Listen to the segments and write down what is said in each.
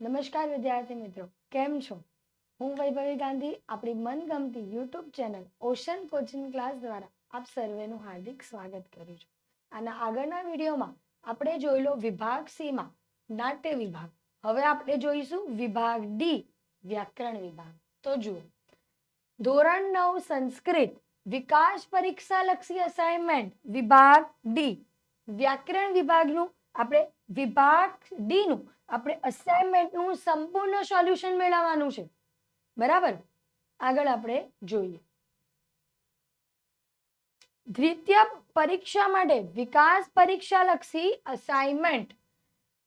નમસ્કાર વિદ્યાર્થી મિત્રો, કેમ છો? હું વૈભવી ગાંધી, આપણી મનગમતી YouTube channel ocean coaching class દ્વારા આપ સર્વેનું હાર્દિક સ્વાગત કરું છું. આના આગળના વિડીયોમાં આપણે જોઈ લો વિભાગ સીમાં નાટ્ય વિભાગ. હવે આપણે જોઈશું વિભાગ ડી, વ્યાકરણ વિભાગ. તો જુઓ. ધોરણ નવ, સંસ્કૃત, વિકાસ પરીક્ષા લક્ષી અસાઇનમેન્ટ વિભાગ ડી. વ્યાકરણ વિભાગનું આપણે વિભાગ ડી નું આપણે અસાઇનમેન્ટનું સંપૂર્ણ સોલ્યુશન મેળવવાનું છે. બરાબર? આગળ આપણે જોઈએ. દ્વિતીય પરીક્ષા માટે વિકાસ પરીક્ષા લક્ષી અસાઇનમેન્ટ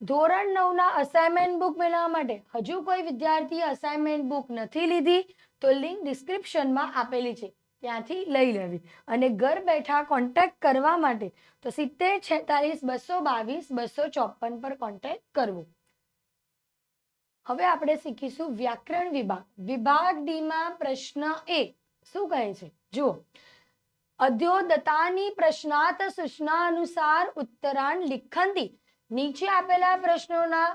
ધોરણ નવના અસાઇનમેન્ટ બુક મેળવવા માટે હજુ કોઈ વિદ્યાર્થીએ અસાઇનમેન્ટ બુક નથી લીધી, તો લિંક ડિસ્ક્રિપ્શનમાં આપેલી છે. ત્યાંથી લઈ લેવી. અને ઘર બેઠા કોન્ટેક્ટ કરવા માટે તો સિત્તેર છેતાલીસ બસો બાવીસ બસો ચોપન પર કોન્ટેક્ટ કરવો. હવે આપણે શીખીશું વ્યાકરણ વિભાગ. વિભાગ ડીમાં પ્રશ્ન એક શું કહે છે? જુઓ. અધ્યોદતાની પ્રશ્નાર્થ સૂચના અનુસાર ઉત્તરાણ લિખંતી. નીચે આપેલા પ્રશ્નોના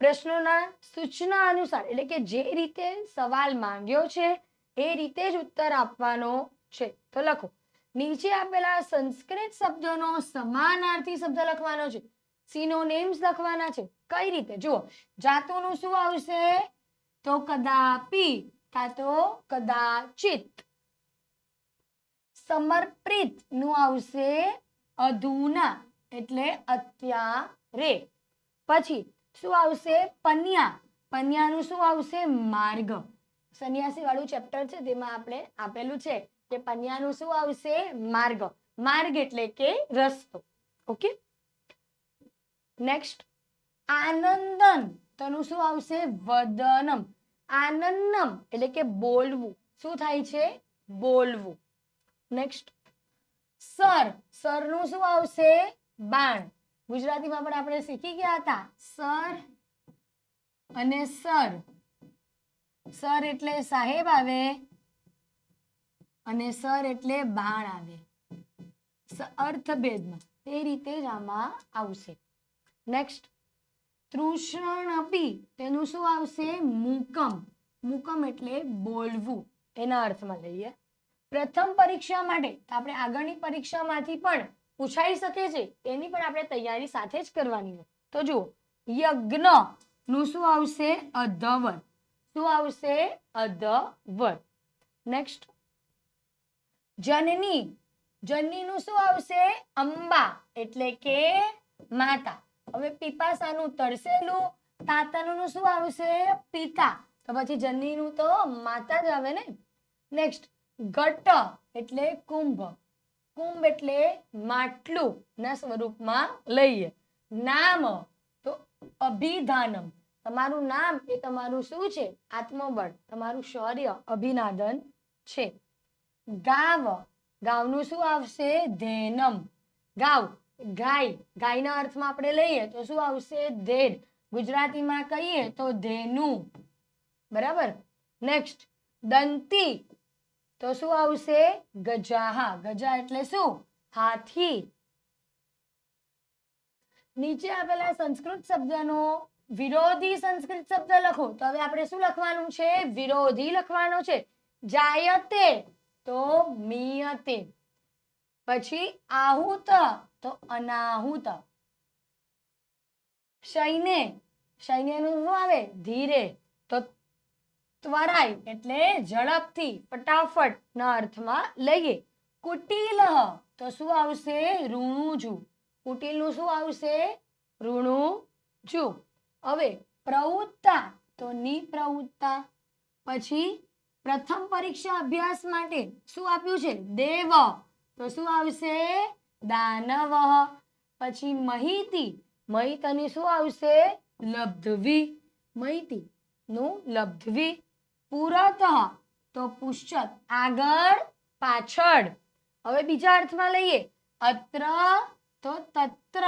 પ્રશ્નોના સૂચના અનુસાર, એટલે કે જે રીતે સવાલ માંગ્યો છે એ રીતે જ ઉત્તર આપવાનો છે. તો લખો. નીચે આપેલા સંસ્કૃત શબ્દોનો સમાનાર્થી શબ્દ લખવાનો છે. સિનોનેમ્સ લખવાના છે. કઈ રીતે? જુઓ. જાતોનું શું આવશે? તો કદાપી, કાં તો કદાચિત. સમર્પિતનું આવશે અધુના, એટલે અત્યારે. પછી શું આવશે? પન્યા. પન્યાનું શું આવશે? માર્ગ. સંન્યાસી વાળું ચેપ્ટર છે, તેમાં આપણે આપેલું છે કે પન્યાનું શું આવશે? માર્ગ. માર્ગ એટલે કે રસ્તો. ઓકે નેક્સ્ટ આનંદન. તનું શું આવશે? વદનમ. આનંદમ એટલે કે બોલવું. શું થાય છે? બોલવું. Next sir. સરનું શું આવશે? બાણ. ગુજરાતીમાં પણ આપણે શીખી ગયા હતા. સર અને સર. સર એટલે સાહેબ આવે અને સર એટલે બાણ આવે. અર્થભેદમાં તે રીતે જ આમાં આવશે. નેક્સ્ટ તૃષણપી તેનું શું આવશે? મુકમ. મુકમ એટલે બોલવું. એના અર્થમાં લઈએ. પ્રથમ પરીક્ષા માટે આપણે આગળની પરીક્ષામાંથી પણ પૂછાઈ શકે છે. તેની પણ આપણે તૈયારી સાથે જ કરવાની હોય. તો જુઓ યજ્ઞનું શું આવશે? અધવર શું આવશે? અધવર નેક્સ્ટ જનની. જનનીનું શું આવશે? અંબા, એટલે કે માતા. હવે પીપાસાનું તરસેલું તાતાનું શું આવશે? પિતા. તો પછી જનનીનું તો માતા જ આવે ને? નેક્સ્ટ ગટ એટલે કુંભ. કુંભ એટલે માટલું ના સ્વરૂપમાં લઈએ. નામ, તો અભિધાનમ. તમારું નામ એ તમારું શું છે? આત્મબળ. તમારું શૌર્ય, અભિનાદન છે. ગાવ. ગાવનું શું આવશે? ધેનમ. ગાવ. ગાય. ગાયના અર્થમાં આપણે લઈએ તો શું આવશે? ધેડ ગુજરાતીમાં કહીએ તો ધેનુ. બરાબર? નેક્સ્ટ દંતી. તો શું આવશે? ગજાહા. ગજા એટલે શું? હાથી. નીચે આપેલા સંસ્કૃત શબ્દનો વિરોધી સંસ્કૃત શબ્દ લખો. તો હવે આપણે શું લખવાનું છે? વિરોધી લખવાનો છે. જાયતે તો મિયતે. પછી આહુત તો અનાહુત. શૈને શૈન્યનું શું આવે? ધીરે. તો ત્વરાય એટલે ઝડપથી, ફટાફટ ના અર્થમાં લઈએ. કુટિલ તો શું આવશે? ઋણુજુ કુટિલનું શું આવશે? ઋણુજુ હવે પ્રવૃત્તા, તો નિપ્રવૃત્તા. પછી પ્રથમ પરીક્ષા અભ્યાસ માટે શું આપ્યું છે? દેવ. તો શું આવશે? દાનવ. પછી મહિતી. મહિતની શું આવશે? લબ્ધવી. મહિતી નું લબ્ધવી. પુરત. તો પુષ્ચત આગળ પાછળ. હવે બીજા અર્થમાં લઈએ. અત્ર, તો તત્ર.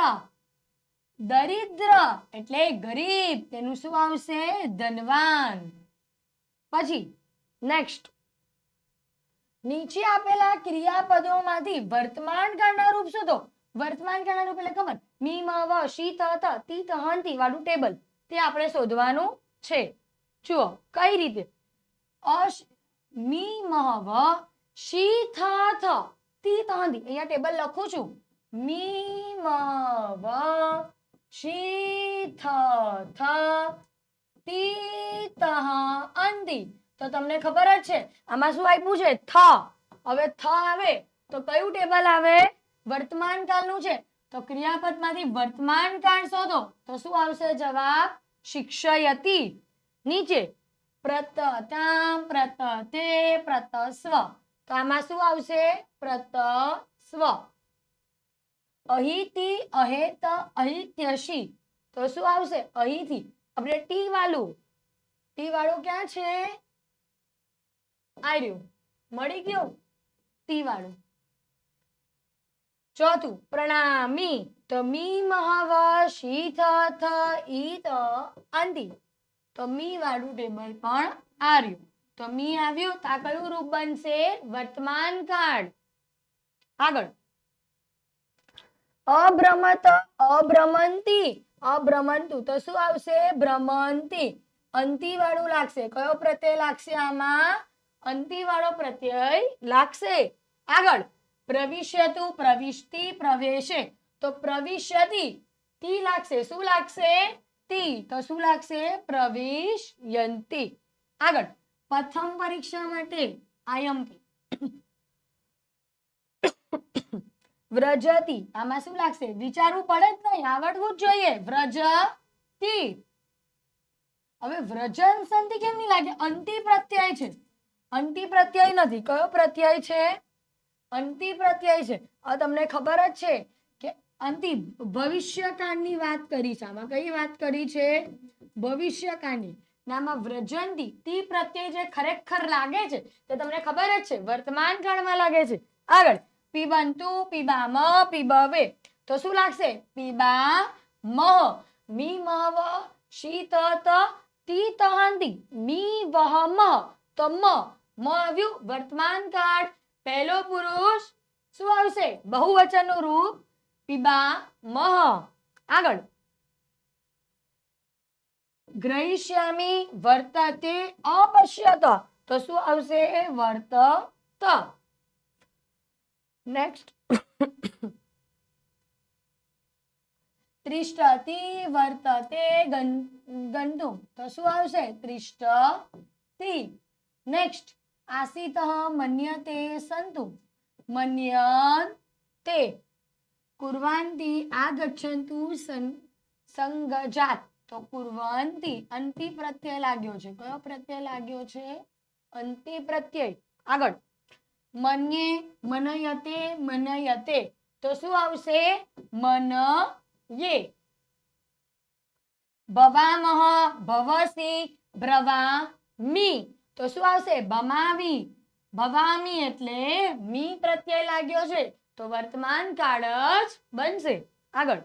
દરિદ્ર એટલે ગરીબ, તેનું શું આવશે? ધનવાન. પછી નેક્સ્ટ નીચે આપેલા ક્રિયાપદોમાંથી વર્તમાન કાળના રૂપ શોધો. વર્તમાન કાળના રૂપ એટલે ખબર? મી મ વ શી ત ત, તી ત હંતી વાળું ટેબલ. તે આપણે શોધવાનું છે. જુઓ, કઈ રીતે? અશ મી મહ વ શી થ થ તી તહંદી અહીંયા ટેબલ લખું છું. મી મ વ શી થ થ તી તહ અંદી તો તમને ખબર જ છે, આમાં શું આપ્યું છે? થ. હવે થ આવે, તો કયું ટેબલ આવે? વર્તમાન કાળનું છે. તો ક્રિયાપદમાંથી વર્તમાન કાળ શોધો. તો શું આવશે જવાબ? શિક્ષયતી. નીચે, પ્રતતામ પ્રતતે પ્રતસ્વ. તો આમાં શું આવશે? પ્રતસ્વ. અહીથી અહેત અહિત્યશી. તો શું આવશે? અહીંથી. આપણે ટી વાળું. ટી વાળું ક્યાં છે? આર્યું. મળી ગયું? ટી વાળું. ચોથું. પ્રણામી. તો મી મહાવ શી થ ઈ ત આંધી તો મી વાળું ટેબલ પણ આર્યું. તો મી આવ્યું. તો આ કયું રૂપ બનશે? વર્તમાન કાળ. આગળ. અભ્રમત, અભ્રમંતી. અભ્રમંતુ તો શું આવશે? ભ્રમંતી. અંતિ વાળું લાગશે. કયો પ્રત્યય લાગશે આમાં? અંતિ વાળો પ્રત્યય લાગશે. આગળ. પ્રવિશ્યતુ પ્રવિષ્ટિ, પ્રવેશે. તો પ્રવિશ્યતિ તી લાગશે. શું લાગશે? તી તો શું લાગશે? પ્રવેશયંતી આગળ. પ્રથમ પરીક્ષા માટે આયમ્પી વ્રજતી. આમાં શું લાગશે? વિચારવું પડે જ નહીં. આવડવું જ જોઈએ. વ્રજતી. હવે વ્રજન સંધિ કેમ નહીં લાગે? અંતિ પ્રત્યય છે. અંતિ પ્રત્યય નથી. કયો પ્રત્યય છે? અંતિ પ્રત્યય છે. હવે તમને ખબર જ છે કે અંતિ ભવિષ્યકાળની વાત કરી છે. આમાં કઈ વાત કરી છે? ભવિષ્યકાળની. નામાં વ્રજંતિ, તી પ્રત્યય જે ખરેખર લાગે છે, તે તમને ખબર જ છે. વર્તમાન કાળમાં લાગે છે. આગળ. પીબંતુ મ પીબવે. તો શું લાગશે? પીબા મહ મી મહ શી ત ત તી તહાંતી મી વહ મહ તો મ મ આવ્યું વર્તમાન કાળ. પહેલો પુરુષ શું આવશે? બહુવચનનું રૂપ પીબા મહ આગળ. ગ્રહિષ્યામી વર્તતે અપશ્યત. તો શું આવશે? વર્તત. નેક્સ્ટ ત્રિષ્ટતિ વર્તતે ગંતુ તો શું આવશે? ત્રિષ્ટતિ નેક્સ્ટ આસિત મન્યતે સંતુ મન્યતે કુર્વાંતિ આગચ્છંતુ સંગજાત તો કુર્વાંતિ અંતિ પ્રત્યય લાગ્યો છે. કયો પ્રત્યય લાગ્યો છે? અંતિ પ્રત્યય આગળ. મન્યે મનયતે મનયતે. તો શું આવશે? મનયે. ભવામહ ભવસી ભ્રવામી. તો શું આવશે? ભમાવી ભવામી એટલે મી પ્રત્યય લાગ્યો છે. તો વર્તમાન કાળ જ બનશે. આગળ.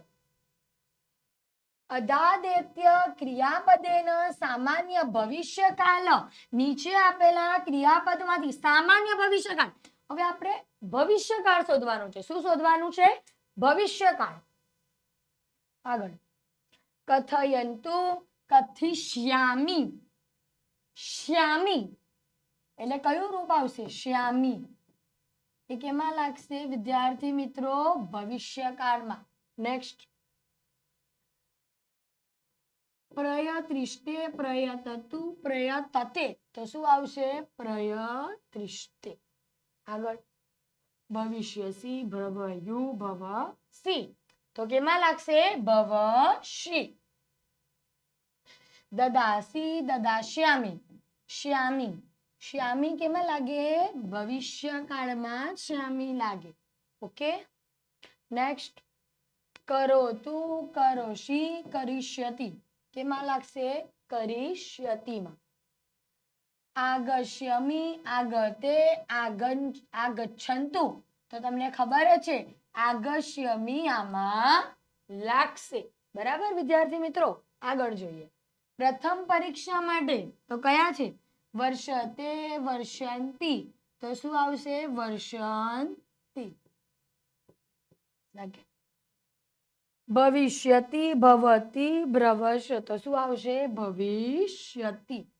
અધાદેત્ય ક્રિયાપદેન સામાન્ય ભવિષ્યકાલ નીચે આપેલા ક્રિયાપદમાંથી સામાન્ય ભવિષ્યકાળ. હવે આપણે ભવિષ્યકાળ શોધવાનું છે. શું શોધવાનું છે? ભવિષ્યકાળ. આગળ. કથયંતુ કથિષ્યામી. શ્યામી. એટલે કયું રૂપ આવશે? શ્યામી. એ કેમાં લાગશે? વિદ્યાર્થી મિત્રો, ભવિષ્યકાળમાં. નેક્સ્ટ પ્રયત્રિષ્ટે પ્રયતતુ પ્રયતતે. તો શું આવશે? પ્રયત્રિષ્ટે આગળ. ભવિષ્યસી ભવયુ ભવસી. તો કેમાં લાગશે? ભવશી. દદાસી દદાશ્યામી. શ્યામી. શ્યામી કેમાં લાગે? ભવિષ્ય કાળમાં શ્યામી લાગે. ઓકે? નેક્સ્ટ. કરો તું કરોશી કરીષ્યતિ. કેમાં લાગશે કરિષ્યતિમાં આગશ્યમી આગતે આગન આગચ્છંતુ. તો તમને ખબર જ છે, આગશ્યમી આમાં લાગશે. બરાબર, વિદ્યાર્થી મિત્રો? આગળ જોઈએ. પ્રથમ પરીક્ષા માટે. તો કયા છે? વર્ષતે વર્ષંતી. તો શું આવશે? વર્ષંતી. લાગે. ભવિષ્યતિ ભવતી ભ્રવશ તો શું આવશે? ભવિષ્યતિ.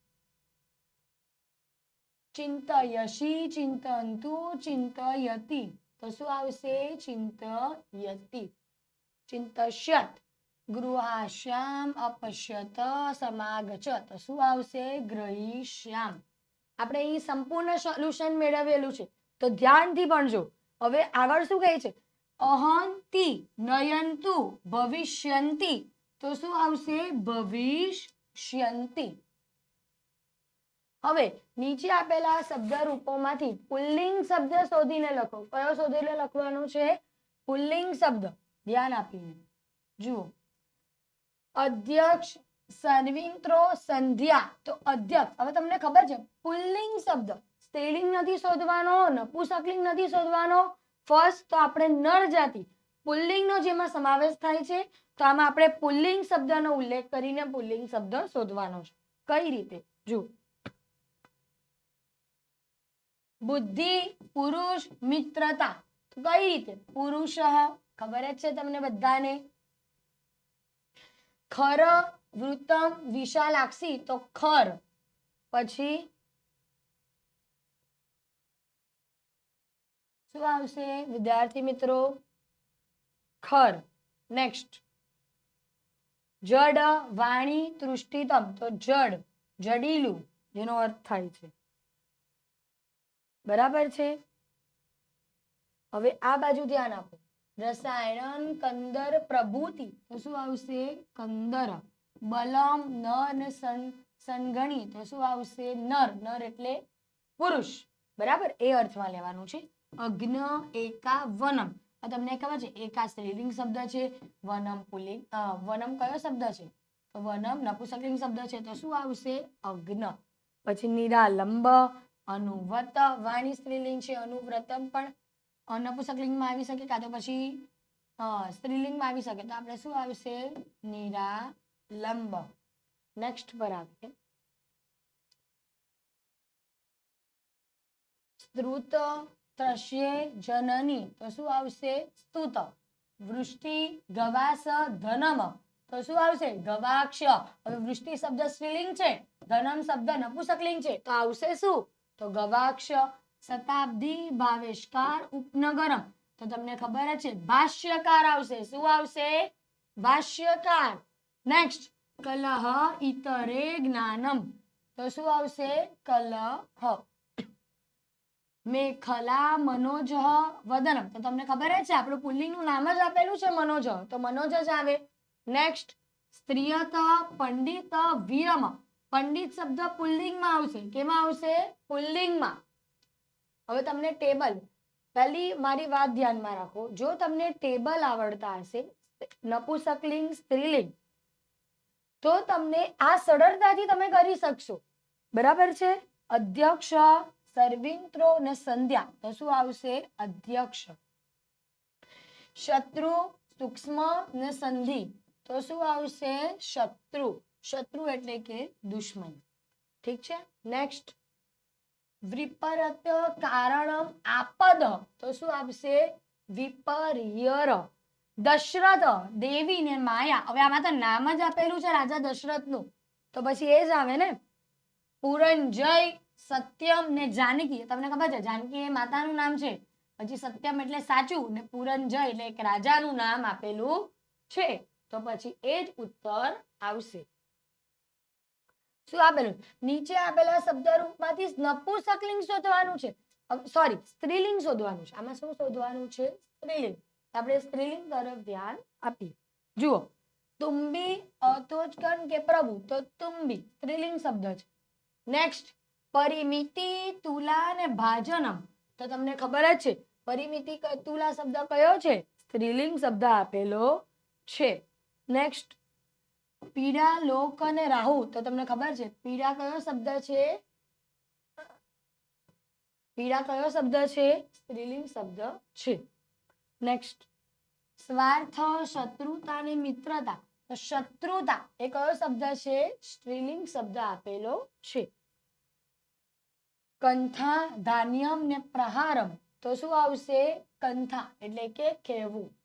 ચિંતયશી ચિંતંતુ ચિંતયતિ. તો શું આવશે? ચિંતયતિ. ચિંતશ્યત. ગૃહાશ્યામ, અપશ્યત સમાગચ તો શું આવશે? ગ્રહીશ્યામ. આપણે અહીં સંપૂર્ણ સોલ્યુશન મેળવેલું છે. તો ધ્યાનથી ભણજો. હવે આગળ શું કહે છે? અહંતિ, નયંતુ, ભવિષ્યંતિ. તો શું આવશે? ભવિષ્યંતિ. હવે નીચે આપેલા શબ્દ રૂપોમાંથી પુલ્લિંગ શબ્દ શોધીને લખો. કયો શોધીને લખવાનો છે? પુલ્લિંગ શબ્દ. ધ્યાન આપીને. જુઓ. અધ્યક્ષ સર્વિંત્રો સંધ્યા. તો અધ્યક્ષ. હવે તમને ખબર છે, પુલ્લિંગ શબ્દ. સ્ત્રીલિંગ નથી શોધવાનો, નપુસકલિંગ નથી શોધવાનો ફર્સ્ટ તો આપણે નર જાતિ. પુલ્લિંગનો જેમાં સમાવેશ થાય છે, તો આમાં આપણે પુલ્લિંગ શબ્દનો ઉલ્લેખ કરીને પુલ્લિંગ શબ્દ શોધવાનો છે. કઈ રીતે? જુઓ. બુદ્ધિ, પુરુષ, મિત્રતા. કઈ રીતે? પુરુષ, ખબર જ છે તમને બધાને? ખર, વૃતમ, વિશાલાક્ષી, તો ખર. પછી શું આવશે? વિદ્યાર્થી મિત્રો, ખર. નેક્સ્ટ જડ વાણી તૃષ્ટિતમ. તો જડ, જડીલું, જેનો અર્થ થાય છે. બરાબર છે? હવે આ બાજુ ધ્યાન આપો. રસાયણ, કંદર, પ્રભુતિ. તો શું આવશે? કંદર. બલમ નર ને તો શું આવશે? નર. નર એટલે પુરુષ. બરાબર? એ અર્થમાં લેવાનું છે. અગ્ન એકા વનમ આ તમને ખબર છે? એકા સ્ત્રીલિંગ શબ્દ છે, વનમ પુલિંગ વનમ કયો શબ્દ છે? તો વનમ નપુસકલિંગ શબ્દ છે. તો શું આવશે? અગ્ન. પછી નિરાલંબ અનુવત વાણી સ્ત્રીલિંગ છે. અનુવ્રતમ પણ નપુસકલિંગમાં આવી શકે કાં તો પછી સ્ત્રીલિંગમાં આવી શકે. તો આપણે શું આવશે? નિરાલંબ. નેક્સ્ટ પર આવીએ. સ્ત્રુત ત્રશ્યે જનની. તો શું આવશે? સ્તુત વૃષ્ટિ ગવાસ ધનમ. તો શું આવશે? ગવાક્ષ. હવે વૃષ્ટિ શબ્દ સ્ત્રીલિંગ છે. ધનમ શબ્દ નપુસકલિંગ છે. તો આવશે શું? તો ગવાક્ષ. શતાબ્દી ભાવેશકાર ઉપનગરમ. તો તમને ખબર છે. ભાષ્યકાર આવશે. શું આવશે? ભાષ્યકાર. નેક્સ્ટ કલહ ઇતરે જ્ઞાનમ. તો શું આવશે? કલહ. મેખલા મનોજ વદનમ. તો તમને ખબર જ છે, આપણું પુલ્લિંગનું નામ જ આપેલું છે મનોજ તો મનોજ જ આવે. નેક્સ્ટ સ્ત્રીયત પંડિત વીરમ. પંડિત શબ્દ પુલ્લિંગમાં આવશે. કેમાં આવશે? પુલ્લિંગમાં. હવે તમને ટેબલ. પહેલી મારી વાત ધ્યાનમાં રાખો. જો તમને ટેબલ આવડતા હશે, નપુસકલિંગ, સ્ત્રીલિંગ, તો તમને આ સરળતાથી તમે કરી શકશો. બરાબર છે? અધ્યક્ષ સર્વિન્ત્રો ને સંધ્યા તો શું આવશે? અધ્યક્ષ. શત્રુ, સૂક્ષ્મ ને સંધિ તો શું આવશે? શત્રુ. શત્રુ એટલે કે દુશ્મન. ઠીક છે? નેક્સ્ટ વિપરત કારણમ આપદ તો શું આવશે વિપર્યર. દશરથ, દેવી ને માયા. હવે આમાં તો નામ જ આપેલું છે રાજા દશરથનું. તો પછી એ જ આવે ને? પુરંજય સત્યમ ને જાનકી તમને ખબર છે? જાનકી એ માતાનું નામ છે. પછી સત્યમ એટલે સાચું ને પુરંજય એટલે એક રાજાનું નામ આપેલું છે. તો પછી એ જ ઉત્તર આવશે. શું આપેલું? નીચે આપેલા શબ્દરૂપમાંથી નપુંસકલિંગ શોધવાનું છે. સોરી સ્ત્રીલિંગ શોધવાનું છે. આમાં શું શોધવાનું છે? સ્ત્રીલિંગ. આપણે સ્ત્રીલિંગ તરફ ધ્યાન આપીએ. જુઓ. તુંબી, અતોજકન કે પ્રભુ? તો તુંબી. સ્ત્રીલિંગ શબ્દ છે. નેક્સ્ટ પરિમિતિ, તુલા અને ભાજનમ. તો તમને ખબર જ છે, પરિમિતિ તુલા શબ્દ કયો છે? સ્ત્રીલિંગ શબ્દ આપેલો છે. નેક્સ્ટ પીડા, લોક અને રાહુ. તો તમને ખબર છે, પીડા કયો શબ્દ છે? પીડા કયો શબ્દ છે? સ્ત્રીલિંગ શબ્દ છે. નેક્સ્ટ સ્વાર્થ, શત્રુતા અને મિત્રતા. શત્રુતા એ કયો શબ્દ છે? સ્ત્રીલિંગ શબ્દ આપેલો છે. કંથા ધાન્યમ ને પ્રહારમ. તો શું આવશે? કંથા, એટલે કે કહેવું.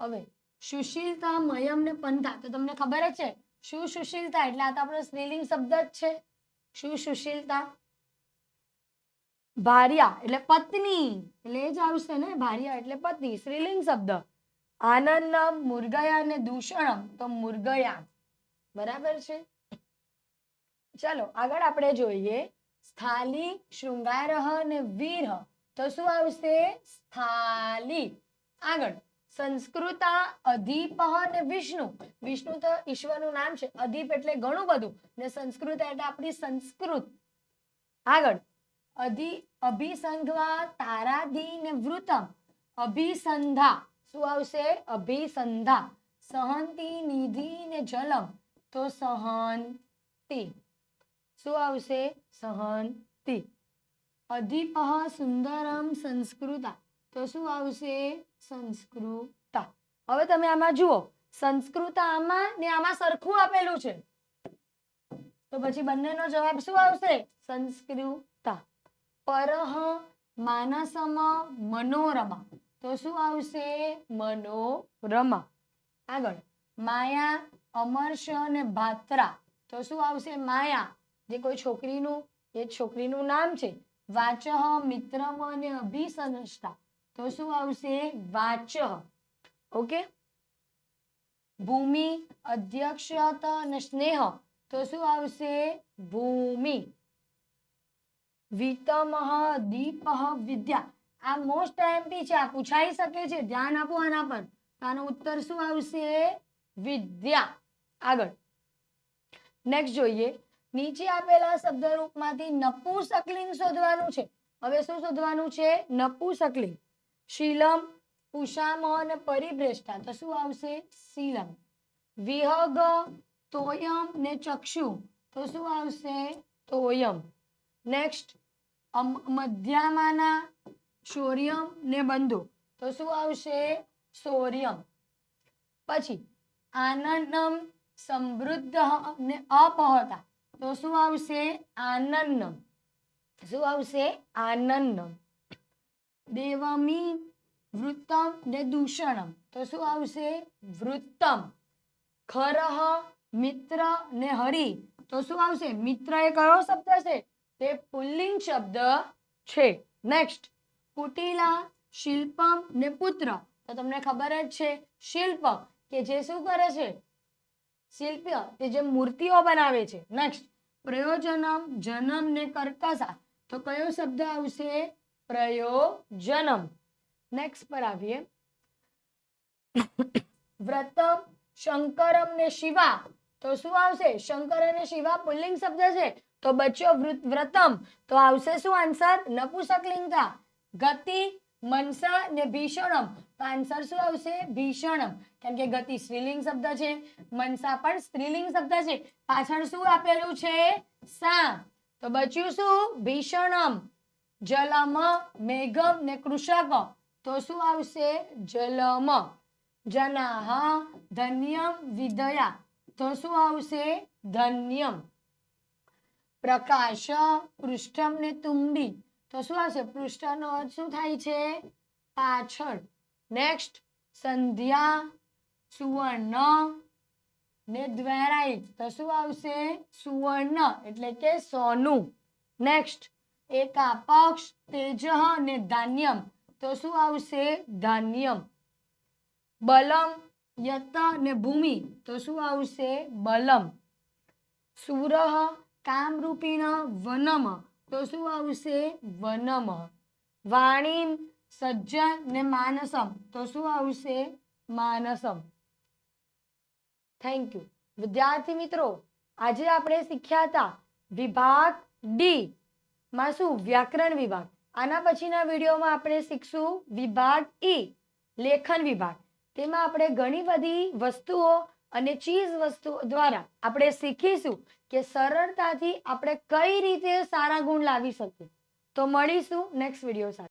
હવે, સુશીલતા, મયમ ને પંથા, તો તમને ખબર જ છે. શું સુશીલતા એટલે આ તો આપણો સ્ત્રીલિંગ શબ્દ જ છે. શું સુશીલતા ભાર્યા, એટલે પત્ની. એટલે જ આવશે ને? ભાર્યા, એટલે પત્ની, સ્ત્રીલિંગ શબ્દ. આનંદમ, મુર્ગયા અને દૂષણમ, તો મુર્ગયા. બરાબર છે? ચલો, આગળ આપણે જોઈએ. સ્થાલી શૃંગારહ અને વીર. તો શું આવશે? સ્થાલી આગળ. સંસ્કૃતા અધિપ અને વિષ્ણુ. વિષ્ણુ તો ઈશ્વરનું નામ છે. અધિપ એટલે ઘણું બધું. ને સંસ્કૃત એટલે આપણી સંસ્કૃત. આગળ. અધિ, અભિસંધવા, તારાધી ને વૃતમ. અભિસંધા. શું આવશે? અભિસંધા. સહંતી, નિધિ ને જલમ. તો સહંતિ. શું આવશે? સહંતિ. અધિપહ સુંદરમ સંસ્કૃતા. તો શું આવશે? સંસ્કૃતા. હવે તમે આમાં જુઓ. સંસ્કૃતા આમાં ને આમાં સરખું આપેલું છે. તો પછી બંનેનો જવાબ શું આવશે? સંસ્કૃતા. પરહ માનસમ મનોરમા. તો શું આવશે? મનોરમા. આગળ. માયા અમર્ષ અને ભાત્રા. તો શું આવશે? માયા. જે કોઈ છોકરીનું, એ છોકરીનું નામ છે વાચહ મિત્રમ અને અભિસનષ્ટા. તો શું આવશે? વાચ. ઓકે? ભૂમિ, અધ્યક્ષત અને સ્નેહ. તો શું આવશે? ભૂમિ. વિતમહ દીપહ વિદ્યા. આ મોસ્ટ એમપી છે, આ પૂછાઈ શકે છે, ધ્યાન આપો આના પર. તો આનો ઉત્તર શું આવશે? વિદ્યા. આગળ. નેક્સ્ટ જોઈએ. નીચે આપેલા શબ્દરૂપમાંથી નપુસકલિંગ શોધવાનું છે. હવે શું શોધવાનું છે? નપુસકલિંગ શીલમ ઉષામ અને પરિભ્રેષ્ટા તો શું આવશે? શીલમ. વિહગ, તોયમ ને ચક્ષુ. તો શું આવશે? તોયમ. નેક્સ્ટ મધ્યામાના શૌર્યમ ને બંધુ. તો શું આવશે? શૌર્યમ. પછી આનંદમ સમૃદ્ધ ને અપહતા. તો શું આવશે? આનંદમ શું આવશે? આનંદમ દેવમી વૃત્તમ ને દૂષણમ. તો શું આવશે? વૃત્તમ. ખરહ, મિત્ર ને હરિ. તો શું આવશે? મિત્ર એ કયો શબ્દ છે. તે પુલ્લિંગ શબ્દ છે. નેક્સ્ટ કુટિલા, શિલ્પમ ને પુત્ર. તો તમને ખબર જ છે શિલ્પ કે જે શું કરે છે? શિલ્પ તે જે મૂર્તિઓ બનાવે છે. નેક્સ્ટ પ્રયોજનમ જનમ ને કર્કશા તો કયો શબ્દ આવશે? પ્રયોજનમ. નેક્સ્ટ પર આવીએ. વ્રતમ શંકરમ ને શિવા. તો શું આવશે? શંકર અને શિવા પુલ્લિંગ શબ્દ છે. તો બચ્યો વ્રતમ. તો આવશે શું આન્સર નપુસકલિંગતા. ગતિ, મનસા ને ભીષણમ. તો આન્સર શું આવશે? ભીષણમ. કેમ કે ગતિ સ્ત્રીલિંગ શબ્દ છે, મનસા પણ સ્ત્રીલિંગ શબ્દ છે. પાછળ શું આપેલું છે? સા. તો બચ્યું શું? ભીષણમ. જલમ, મેઘમ ને કૃષક તો શું આવશે? જલમ. જનાહ, ધન્યમ વિદયા તો શું આવશે? ધન્યમ. પ્રકાશ, પૃષ્ઠમ ને તુંબી. તો શું આવશે? પૃષ્ઠનો અર્થ શું થાય છે? પાછળ. નેક્સ્ટ સંધ્યા સુવર્ણ ને દ્વારાઈત તો શું આવશે? સુવર્ણ, એટલે કે સોનું. નેક્સ્ટ એકા પક્ષ તેજ ને ધાન્યમ. તો શું આવશે? ધાન્યમ. બલમ, યત ને ભૂમિ. તો શું આવશે? બલમ. સુરહ કામરૂપીણ, વનમ. તો શું આવશે? વનમ. વાણીમ સજ્જન ને માનસમ. તો શું આવશે? માનસમ. થેન્ક યુ વિદ્યાર્થી મિત્રો, આજે આપણે શીખ્યા હતા વિભાગ ડી માં શું? વ્યાકરણ વિભાગ. આના પછીના વિડીયોમાં આપણે શીખશું વિભાગ ઈ લેખન વિભાગ. તેમાં આપણે ઘણી બધી વસ્તુઓ અને ચીજ વસ્તુઓ દ્વારા આપણે શીખીશું કે સરળતાથી આપણે કઈ રીતે સારા ગુણ લાવી શકીએ. તો મળીશું નેક્સ્ટ વીડિયો સાથે.